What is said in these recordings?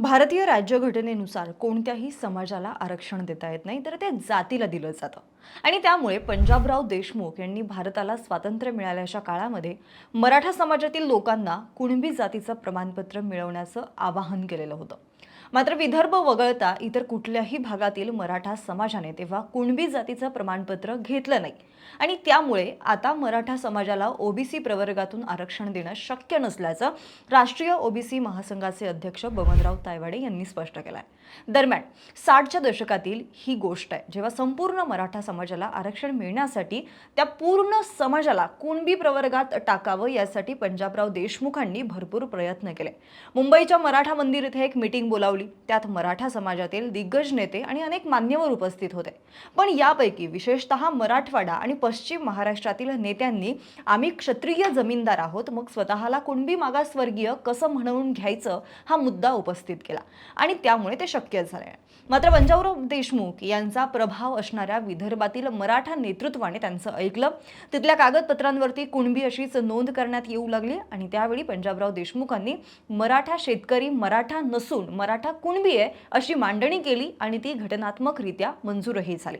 भारतीय राज्यघटनेनुसार कोणत्याही समाजाला आरक्षण देता येत नाही तर ते जातीला दिलं जातं. आणि त्यामुळे पंजाबराव देशमुख यांनी भारताला स्वातंत्र्य मिळाल्याच्या काळामध्ये मराठा समाजातील लोकांना कुणबी जातीचं प्रमाणपत्र मिळवण्याचं आवाहन केलेलं होतं. मात्र विदर्भ वगळता इतर कुठल्याही भागातील मराठा समाजाने तेव्हा कुणबी जातीचं प्रमाणपत्र घेतलं नाही. आणि त्यामुळे आता मराठा समाजाला ओबीसी प्रवर्गातून आरक्षण देणं शक्य नसल्याचं राष्ट्रीय ओबीसी महासंघाचे अध्यक्ष बबनराव तायवाडे यांनी स्पष्ट केलं आहे दरम्यान साठच्या दशकातील ही गोष्ट आहे जेव्हा संपूर्ण मराठा समाजाला आरक्षण मिळण्यासाठी त्या पूर्ण समाजाला कुणबी प्रवर्गात टाकावं यासाठी पंजाबराव देशमुखांनी भरपूर प्रयत्न केले. मुंबईच्या मराठा मंदिर इथे एक मीटिंग बोलावली. त्यात मराठा समाजातील दिग्गज नेते आणि अनेक मान्यवर उपस्थित होते. पण यापैकी विशेषतः मराठवाडा आणि पश्चिम महाराष्ट्रातील नेत्यांनी आम्ही क्षत्रिय जमीनदार आहोत मग स्वतःला कुणबी मागासवर्गीय कसं म्हणून घ्यायचं हा मुद्दा उपस्थित केला. आणि त्यामुळे ते शक्य झाले. मात्र पंजाबराव देशमुख यांचा प्रभाव असणाऱ्या विदर्भातील मराठा नेतृत्वाने त्यांचं ऐकलं. तिथल्या कागदपत्रांवरती कुणबी अशीच नोंद करण्यात येऊ लागली आणि त्यावेळी पंजाबराव देशमुखांनी मराठा शेतकरी मराठा नसून मराठा कुणबी आहे अशी मांडणी केली आणि ती घटनात्मकरित्या मंजूरही झाली.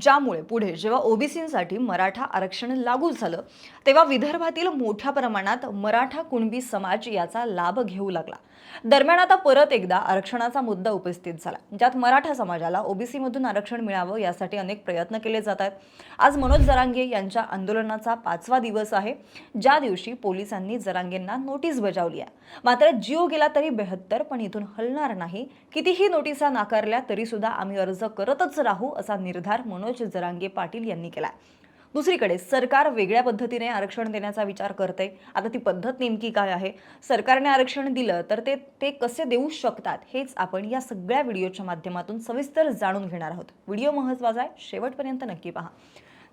ज्यामुळे पुढे जेव्हा ओबीसींसाठी मराठा आरक्षण लागू झालं तेव्हा विदर्भातील मोठ्या प्रमाणात मराठा कुणबी समाज याचा लाभ घेऊ लागला. दरम्यान आता परत एकदा आरक्षणाचा मुद्दा उपस्थित झाला ज्यात मराठा समाजाला ओबीसी मधून आरक्षण मिळावं यासाठी अनेक प्रयत्न केले जात आहेत. आज मनोज जरांगे यांच्या आंदोलनाचा पाचवा दिवस आहे. ज्या दिवशी पोलिसांनी जरांगेंना नोटीस बजावली आहे. मात्र जीव गेला तरी बेहत्तर पण इथून हलणार नाही. कितीही नोटिसा नाकारल्या तरी सुद्धा आम्ही अर्ज करतच राहू असा निर्धार मनोज जरांगे पाटील यांनी केला दुसरीकडे सरकार वेगळ्या पद्धतीने आरक्षण देण्याचा विचार करते. आता ती पद्धत नेमकी काय आहे? सरकारने आरक्षण दिलं तर ते ते कसे देऊ शकतात? हेच आपण या सगळ्या व्हिडिओच्या माध्यमातून सविस्तर जाणून घेणार आहोत. व्हिडिओ महत्त्वाचा आहे. शेवटपर्यंत नक्की पहा.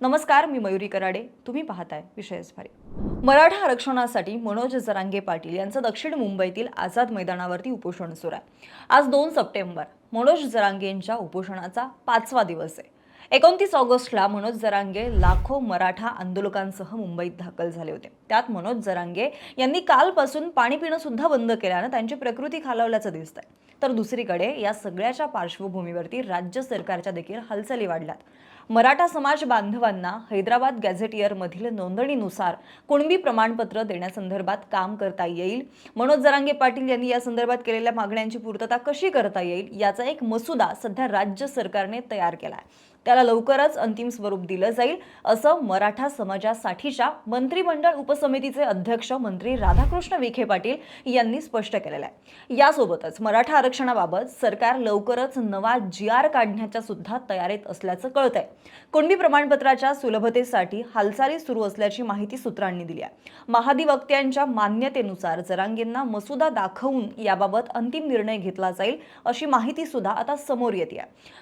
नमस्कार मी मयुरी कराडे. तुम्ही पाहताय विषयच भारी. मराठा आरक्षणासाठी मनोज जरांगे पाटील यांचं दक्षिण मुंबईतील आझाद मैदानावरती उपोषण सुरू आहे. आज दोन सप्टेंबर मनोज जरांगेंच्या उपोषणाचा पाचवा दिवस आहे. एकोणतीस ऑगस्टला मनोज जरांगे लाखो मराठा आंदोलकांसह मुंबईत दाखल झाले होते. त्यात मनोज जरांगे यांनी कालपासून पाणी पिणं सुद्धा बंद केल्यानं त्यांची प्रकृती खालावल्याचं दिसतंय. तर दुसरीकडे या सगळ्याच्या पार्श्वभूमीवरती राज्य सरकारच्या देखील हालचाली वाढल्यात. मराठा समाज बांधवांना हैदराबाद गॅझेटियरमधील नोंदणीनुसार कुणबी प्रमाणपत्र देण्यासंदर्भात काम करता येईल? मनोज जरांगे पाटील यांनी या संदर्भात केलेल्या मागण्यांची पूर्तता कशी करता येईल? याचा एक मसुदा सध्या राज्य सरकारने तयार केला आहे त्याला लवकरच अंतिम स्वरूप दिलं जाईल असं मराठा समाजासाठीच्या मंत्रिमंडळ उपसमितीचे अध्यक्ष मंत्री राधाकृष्ण विखे पाटील यांनी स्पष्ट केलेलं आहे. यासोबतच मराठा आरक्षणाबाबत सरकार लवकरच नवा जी आर काढण्याच्या सुद्धा तयारीत असल्याचं कळत आहे कुणबी प्रमाणपत्राच्या सुलभतेसाठी हालचाली सुरू असल्याची माहिती सूत्रांनी दिली आहे. महाधिवक्त्यांच्या मान्यतेनुसार जरांगेंना मसुदा दाखवून याबाबत अंतिम निर्णय घेतला जाईल अशी माहिती सुद्धा आता समोर येते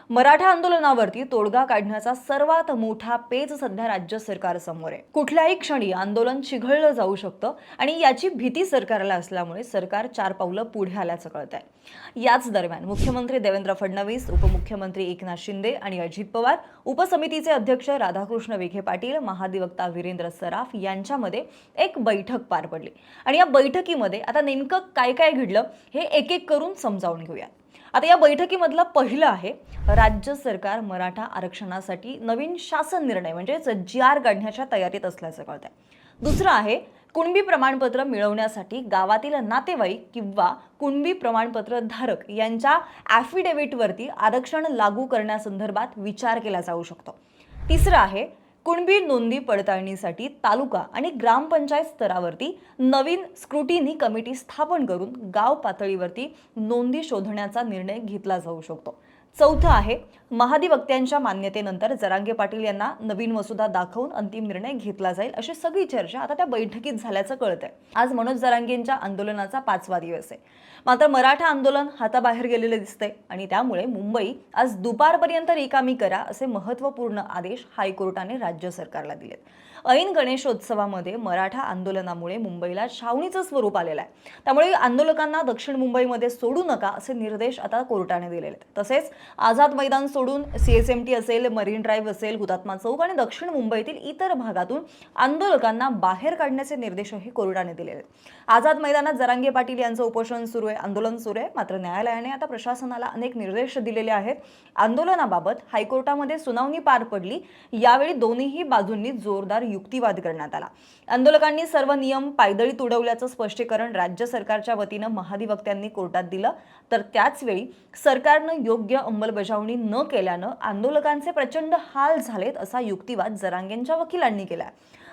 मराठा आंदोलनावरती तोडगा काढण्याचा सर्वात मोठा पेच सध्या राज्य सरकार समोर आहे. कुठल्याही क्षणी आंदोलन चिघळलं जाऊ शकतं आणि याची भीती सरकारला असल्यामुळे सरकार चार पावलं पुढे आल्याचं कळत आहे याच दरम्यान मुख्यमंत्री देवेंद्र फडणवीस उपमुख्यमंत्री एकनाथ शिंदे आणि अजित पवार उपसमितीचे अध्यक्ष राधाकृष्ण विखे पाटील महाधिवक्ता वीरेंद्र सराफ यांच्यामध्ये एक बैठक पार पडली. आणि या बैठकीमध्ये आता नेमकं काय काय घडलं हे एक एक करून समजावून घेऊया आता या बैठकीमधलं पहिलं आहे राज्य सरकार मराठा आरक्षणासाठी नवीन शासन निर्णय म्हणजेच जी आर काढण्याच्या तयारीत असल्याचं कळत आहे दुसरं आहे कुणबी प्रमाणपत्र मिळवण्यासाठी गावातील नातेवाईक किंवा कुणबी प्रमाणपत्र धारक यांच्या ॲफिडेव्हिटवरती आरक्षण लागू करण्यासंदर्भात विचार केला जाऊ शकतो. तिसरं आहे कुणबी नोंदी पडताळणीसाठी तालुका आणि ग्रामपंचायत स्तरावरती नवीन स्क्रुटिनी कमिटी स्थापन करून गाव पातळीवरती नोंदी शोधण्याचा निर्णय घेतला जाऊ शकतो. चौथं आहे. महाधिवक्त्यांच्या मान्यतेनंतर जरांगे पाटील यांना नवीन मसुदा दाखवून अंतिम निर्णय घेतला जाईल अशी सगळी चर्चा आता त्या बैठकीत झाल्याचं कळत आहे आज मनोज जरांगेंच्या आंदोलनाचा पाचवा दिवस आहे. मात्र मराठा आंदोलन हाताबाहेर गेलेलं दिसतंय आणि त्यामुळे मुंबई आज दुपारपर्यंत रिकामी करा असे महत्त्वपूर्ण आदेश हायकोर्टाने राज्य सरकारला दिलेत. ऐन गणेशोत्सवामध्ये मराठा आंदोलनामुळे मुंबईला छावणीचं स्वरूप आलेलं आहे. त्यामुळे आंदोलकांना दक्षिण मुंबईमध्ये सोडू नका असे निर्देश आता कोर्टाने दिलेले आहेत. तसेच आझाद मैदान सोडून सीएसएमटी असेल मरीन ड्राईव्ह असेल हुतात्मा चौक आणि दक्षिण मुंबईतील इतर भागातून आंदोलकांना बाहेर काढण्याचे निर्देशही कोर्टाने दिलेले आहेत. आझाद मैदानात जरांगे पाटील यांचं उपोषण सुरू आहे आंदोलन सुरू आहे. मात्र न्यायालयाने आता प्रशासनाला अनेक निर्देश दिलेले आहेत. आंदोलनाबाबत हायकोर्टामध्ये सुनावणी पार पडली. यावेळी दोन्हीही बाजूंनी जोरदार युक्तिवाद करण्यात आला. आंदोलकांनी सर्व नियम पायदळी तुडवल्याचं स्पष्टीकरण राज्य सरकारच्या वतीनं महाधिवक्त्यांनी कोर्टात दिलं. तर त्याच वेळी सरकारनं योग्य अंमलबजावणी न केल्यानं आंदोलकांचे प्रचंड हाल झालेत असा युक्तिवाद जरांगेंच्या वकिलांनी केला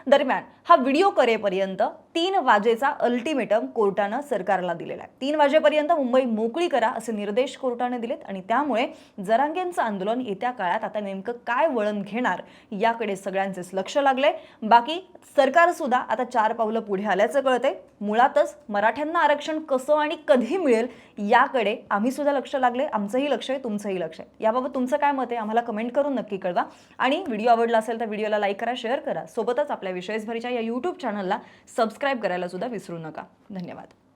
दरम्यान हा व्हिडिओ करेपर्यंत तीन वाजेचा अल्टिमेटम कोर्टानं सरकारला दिलेला आहे. तीन वाजेपर्यंत मुंबई मोकळी करा असे निर्देश कोर्टाने दिलेत आणि त्यामुळे जरांगेंचं आंदोलन येत्या काळात आता नेमकं काय वळण घेणार याकडे सगळ्यांचेच लक्ष लागले बाकी सरकार सुद्धा आता चार पावलं पुढे आल्याचं कळतंय. मुळातच मराठ्यांना आरक्षण कसं आणि कधी मिळेल याकडे आम्ही सुद्धा लक्ष लागले आमचंही लक्ष आहे तुमचंही लक्ष आहे. याबाबत तुमचं काय मत आहे आम्हाला कमेंट करून नक्की कळवा. आणि व्हिडिओ आवडला असेल तर व्हिडिओला लाईक करा शेअर करा. सोबतच आपल्या विशेषभरीच्या या यूट्यूब चॅनलला सबस्क्राईब करायला सुद्धा विसरू नका. धन्यवाद.